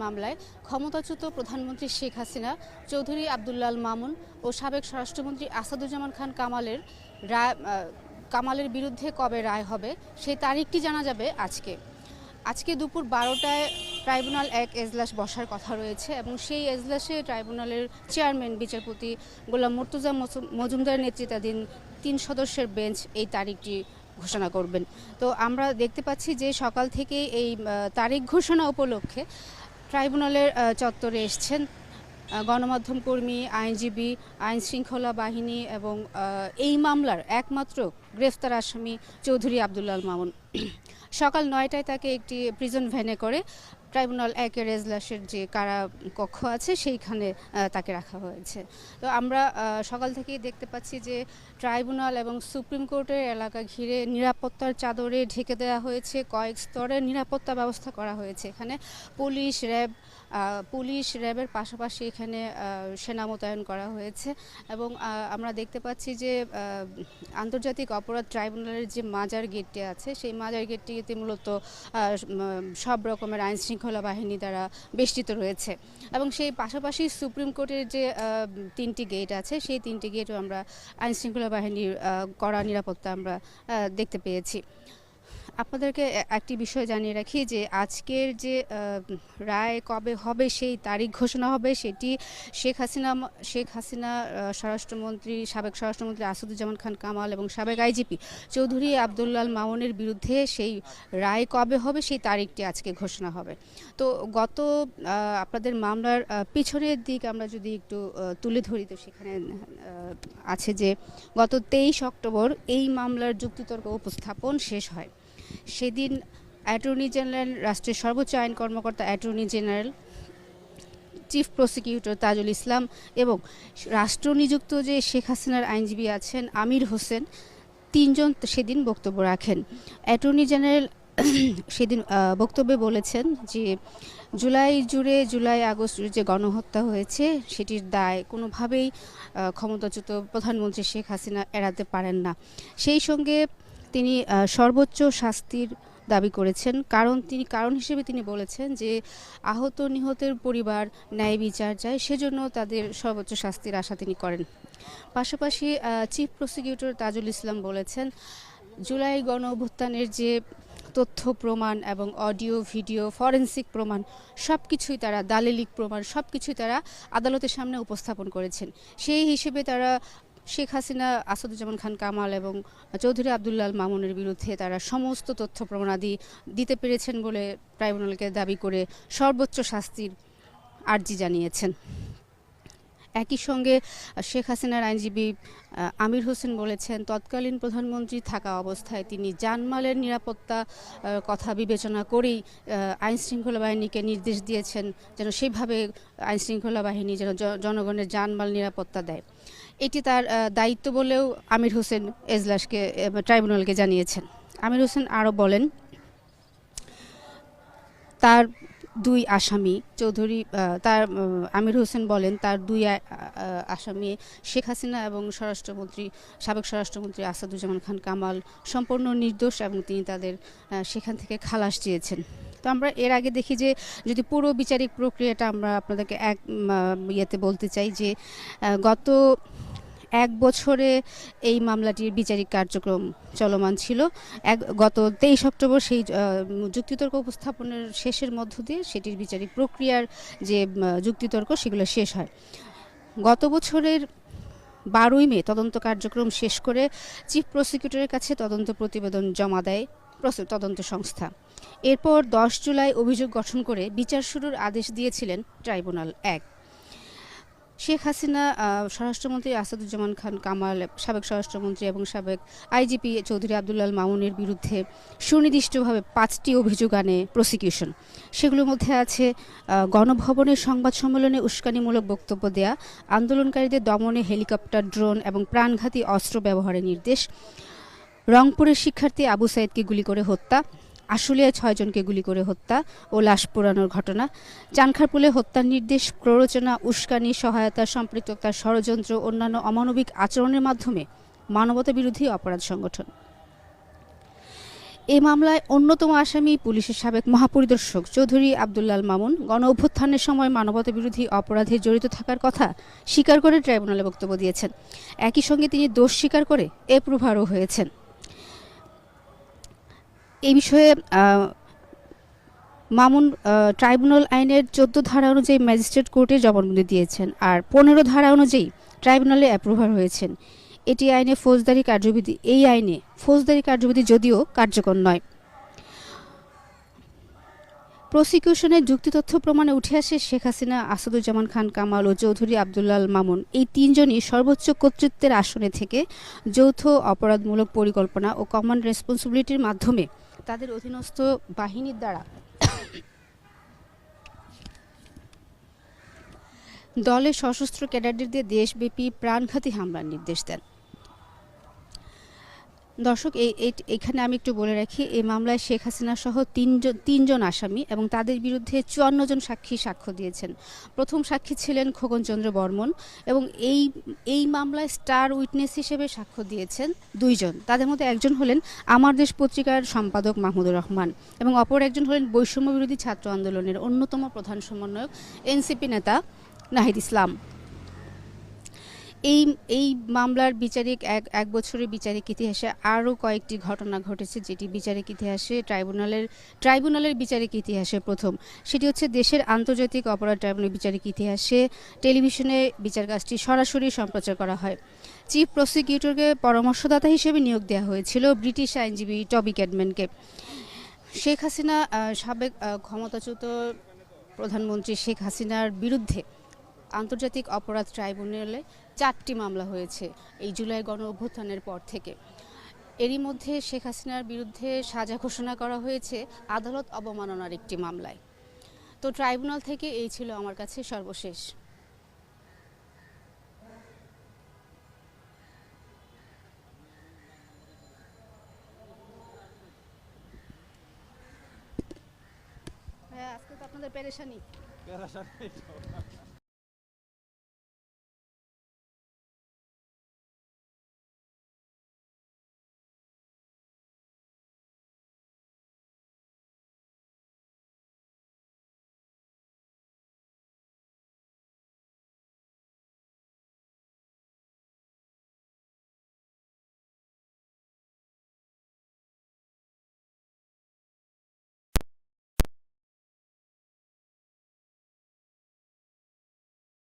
মামলায় ক্ষমতাচ্যুত প্রধানমন্ত্রী শেখ হাসিনা, চৌধুরী আবদুল্লাল মামুন ও সাবেক স্বরাষ্ট্রমন্ত্রী আসাদুজ্জামান খান কামালের রায় কামালের বিরুদ্ধে কবে রায় হবে সেই তারিখটি জানা যাবে আজকে। আজকে দুপুর বারোটায় ট্রাইব্যুনাল এক এজলাস বসার কথা রয়েছে এবং সেই এজলাসে ট্রাইব্যুনালের চেয়ারম্যান, বিচারপতি গোলাম মুর্তুজা মজুম- মজুমদার নেতৃত্বাধীন তিন সদস্যের বেঞ্চ এই তারিখটি ঘোষণা করবেন। তো আমরা দেখতে পাচ্ছি যে সকাল থেকে এই তারিখ ঘোষণা উপলক্ষে ট্রাইব্যুনালের চত্বরে এসছেন গণমাধ্যম কর্মী, আইনজীবী আইন শৃঙ্খলা বাহিনী এবং এই মামলার একমাত্র গ্রেফতার আসামি চৌধুরী আবদুল্লাল মামুন সকাল নয়টায় তাকে একটি প্রিজন ভ্যানে করে ট্রাইব্যুনাল একের এজলাসের যে কারা কক্ষ আছে, সেইখানে তাকে রাখা হয়েছে। তো আমরা সকাল থেকেই দেখতে পাচ্ছি যে ট্রাইব্যুনাল এবং সুপ্রিম কোর্টের এলাকা ঘিরে নিরাপত্তার চাদরে ঢেকে দেওয়া হয়েছে, কয়েক স্তরের নিরাপত্তা ব্যবস্থা করা হয়েছে। এখানে পুলিশ, র্যাব পুলিশ, র্যাবের পাশাপাশি এখানে সেনা মোতায়েন করা হয়েছে এবং আমরা দেখতে পাচ্ছি যে আন্তর্জাতিক অপরাধ ট্রাইব্যুনালের যে মাজার গেটটি আছে, সেই মাজার গেটটিতে মূলত সব রকমের আইন শৃঙ্খলা বাহিনী দ্বারা বেষ্টিত রয়েছে। এবং সেই পাশাপাশি সুপ্রিম কোর্টের যে তিনটি গেট আছে, সেই তিনটি গেটও আমরা আইনশৃঙ্খলা বাহিনীর কড়া নিরাপত্তা আমরা দেখতে পেয়েছি। আপনাদেরকে একটি বিষয় জানিয়ে রাখি যে আজকের যে রায় কবে হবে, সেই তারিখ ঘোষণা হবে, সেটি শেখ হাসিনা শেখ হাসিনা স্বরাষ্ট্রমন্ত্রী, সাবেক স্বরাষ্ট্রমন্ত্রী আসাদুজ্জামান খান কামাল এবং সাবেক আইজিপি চৌধুরী আবদুল্লাল মামুনের বিরুদ্ধে সেই রায় কবে হবে, সেই তারিখটি আজকে ঘোষণা হবে। তো গত আপনাদের মামলার পিছনের দিক আমরা যদি একটু তুলে ধরি, তো সেখানে আছে যে গত তেইশ অক্টোবর এই মামলার যুক্তিতর্ক উপস্থাপন শেষ হয়। সেদিন অ্যাটর্নি জেনারেল, রাষ্ট্রের সর্বোচ্চ আইন কর্মকর্তা attorney general, chief prosecutor Tajul Islam এবং রাষ্ট্রনিযুক্ত যে শেখ হাসিনার আইনজীবী আছেন আমির হোসেন, তিনজন সেদিন বক্তব্য রাখেন। অ্যাটর্নি জেনারেল সেদিন বক্তব্যে বলেছেন যে, জুলাই জুড়ে জুলাই আগস্ট যে গণহত্যা হয়েছে, সেটির দায় কোনোভাবেই ক্ষমতাচ্যুত প্রধানমন্ত্রী শেখ হাসিনা এড়াতে পারেন না। সেই সঙ্গে তিনি সর্বোচ্চ শাস্তির দাবি করেছেন। কারণ তিনি, কারণ হিসেবে তিনি বলেছেন যে, আহত নিহতের পরিবার ন্যায় বিচার চায়, সেজন্য তাদের সর্বোচ্চ শাস্তির আশা তিনি করেন। পাশাপাশি চিফ প্রসিকিউটর তাজুল ইসলাম বলেছেন, জুলাই গণ অভ্যুত্থানের যে তথ্য প্রমাণ এবং অডিও, ভিডিও, ফরেন্সিক প্রমাণ সব কিছুই তারা, দালিলিক প্রমাণ সব কিছুই তারা আদালতের সামনে উপস্থাপন করেছেন। সেই হিসেবে তারা শেখ হাসিনা, আসাদুজ্জামান খান কামাল এবং চৌধুরী আবদুল্লাল মামুনের বিরুদ্ধে তারা সমস্ত তথ্য প্রমাণাদি দিতে পেরেছেন বলে ট্রাইব্যুনালকে দাবি করে সর্বোচ্চ শাস্তির আর্জি জানিয়েছেন। একই সঙ্গে শেখ হাসিনার আইনজীবী আমির হোসেন বলেছেন তৎকালীন প্রধানমন্ত্রী থাকা অবস্থায় তিনি জানমালের নিরাপত্তা কথা বিবেচনা করেই আহ, আইন শৃঙ্খলা বাহিনীকে নির্দেশ দিয়েছেন যেন সেইভাবে আইন শৃঙ্খলা বাহিনী যেন জনগণের জানমাল নিরাপত্তা দেয়। এটি তার দায়িত্ব বলেও আমির হোসেন এজলাসকে ট্রাইব্যুনালকে জানিয়েছেন। আমির হোসেন আরও বলেন তার দুই আসামি, চৌধুরী তার আমির হোসেন বলেন, তার দুই আসামি শেখ হাসিনা এবং স্বরাষ্ট্রমন্ত্রী, সাবেক স্বরাষ্ট্রমন্ত্রী আসাদুজ্জামান খান কামাল সম্পূর্ণ নির্দোষ এবং তিনি তাদের সেখান থেকে খালাস চেয়েছেন তো আমরা এর আগে দেখি যে, যদি পুরো বিচারিক প্রক্রিয়াটা আমরা আপনাদেরকে এক ইয়েতে বলতে চাই যে গত এক বছরে এই মামলাটির বিচারিক কার্যক্রম চলমান ছিল। এক, গত তেইশ অক্টোবর সেই যুক্তিতর্ক উপস্থাপনের শেষের মধ্য দিয়ে সেটির বিচারিক প্রক্রিয়ার যে যুক্তিতর্ক সেগুলো শেষ হয়। গত বছরের বারোই মে তদন্ত কার্যক্রম শেষ করে চিফ প্রসিকিউটরের কাছে তদন্ত প্রতিবেদন জমা দেয় তদন্ত সংস্থা। এরপর দশ জুলাই অভিযোগ গঠন করে বিচার শুরুর আদেশ দিয়েছিলেন ট্রাইব্যুনাল এক। শেখ হাসিনা স্বরাষ্ট্রমন্ত্রী আসাদুজ্জামান খান কামাল, সাবেক স্বরাষ্ট্রমন্ত্রী এবং সাবেক আইজিপি চৌধুরী আবদুল্লাল মামুনের বিরুদ্ধে সুনির্দিষ্টভাবে পাঁচটি অভিযোগ আনে প্রসিকিউশন সেগুলোর মধ্যে আছে গণভবনের সংবাদ সম্মেলনে উস্কানিমূলক বক্তব্য দেয়া, আন্দোলনকারীদের দমনে হেলিকপ্টার, ড্রোন এবং প্রাণঘাতী অস্ত্র ব্যবহারের নির্দেশ, রংপুরের শিক্ষার্থী আবু সাইদকে গুলি করে হত্যা আশুলিয়ায় ছয়জনকে গুলি করে হত্যা ও লাশ পোড়ানোর ঘটনা। চানখারপুলে হত্যার নির্দেশ, প্ররোচনা, উস্কানি, সহায়তা সম্পৃক্ততা ষড়যন্ত্র, অন্যান্য অমানবিক আচরণের মাধ্যমে মানবতা বিরোধী অপরাধ সংগঠন। এই মামলায় অন্যতম আসামি পুলিশের সাবেক মহাপরিদর্শক চৌধুরী আবদুল্লাল মামুন গণ অভ্যুত্থানের সময় মানবতা বিরোধী অপরাধে জড়িত থাকার কথা স্বীকার করে ট্রাইব্যুনালে বক্তব্য দিয়েছেন। একই সঙ্গে তিনি দোষ স্বীকার করে এপ্রুভারও হয়েছেন। এই বিষয়ে মামুন ট্রাইব্যুনাল আইনের চোদ্দ ধারা অনুযায়ী ম্যাজিস্ট্রেট কোর্টে জবানবন্দি দিয়েছেন আর পনেরো ধারা অনুযায়ী ট্রাইব্যুনালে অ্যাপ্রুভার হয়েছেন। এটি আইনে ফৌজদারি কার্যবিধি, এই আইনে ফৌজদারি কার্যবিধি যদিও কার্যকর নয়। প্রসিকিউশনের যুক্তিতথ্য প্রমাণে উঠে আসে শেখ হাসিনা, আসাদুজ্জামান খান, কামাল ও চৌধুরী আবদুল্লাল মামুন। এই তিনজনই সর্বোচ্চ কর্তৃত্বের আসনে থেকে যৌথ অপরাধমূলক পরিকল্পনা ও কমন রেসপন্সিবিলিটির মাধ্যমে তাদের অধীনস্থ বাহিনীর দ্বারা দলের সশস্ত্র ক্যাডারদের দিয়ে দেশব্যাপী প্রাণঘাতী হামলার নির্দেশ দেন। দর্শক এখানে আমি একটু বলে রাখি, এই মামলায় শেখ হাসিনা সহ তিনজন তিনজন আসামি এবং তাদের বিরুদ্ধে চুয়ান্ন জন সাক্ষী সাক্ষ্য দিয়েছেন। প্রথম সাক্ষী ছিলেন খোকনচন্দ্র বর্মন এবং এই এই মামলায় স্টার উইটনেস হিসেবে সাক্ষ্য দিয়েছেন দুইজন। তাদের মধ্যে একজন হলেন আমার দেশ পত্রিকার সম্পাদক মাহমুদুর রহমান এবং অপর একজন হলেন বৈষম্য বিরোধী ছাত্র আন্দোলনের অন্যতম প্রধান সমন্বয়ক, এনসিপি নেতা নাহিদ ইসলাম। এই এই মামলার বিচারিক এক এক বছরের বিচারিক ইতিহাসে আরও কয়েকটি ঘটনা ঘটেছে যেটি বিচারিক ইতিহাসে ট্রাইব্যুনালের ট্রাইব্যুনালের বিচারিক ইতিহাসে প্রথম। সেটি হচ্ছে দেশের আন্তর্জাতিক অপরাধ ট্রাইব্যুনাল বিচারিক ইতিহাসে টেলিভিশনে বিচার কাজটি সরাসরি সম্প্রচার করা হয়। চিফ প্রসিকিউটরকে পরামর্শদাতা হিসেবে নিয়োগ দেওয়া হয়েছিল ব্রিটিশ আইনজীবী টবি ক্যাডম্যানকে শেখ হাসিনা সাবেক ক্ষমতাচ্যুত প্রধানমন্ত্রী শেখ হাসিনার বিরুদ্ধে আন্তর্জাতিক অপরাধ ট্রাইব্যুনালে চারটি মামলা হয়েছে এই জুলাই গণ অভ্যুত্থানের পর থেকে। এরই মধ্যে শেখ হাসিনার বিরুদ্ধে সাজা ঘোষণা করা হয়েছে আদালত অবমাননার একটি মামলায়। তো ট্রাইব্যুনাল থেকে এই ছিল আমার কাছে সর্বশেষ। আজকে তো আপনাদের পেরেশানি। প্যারাসাইট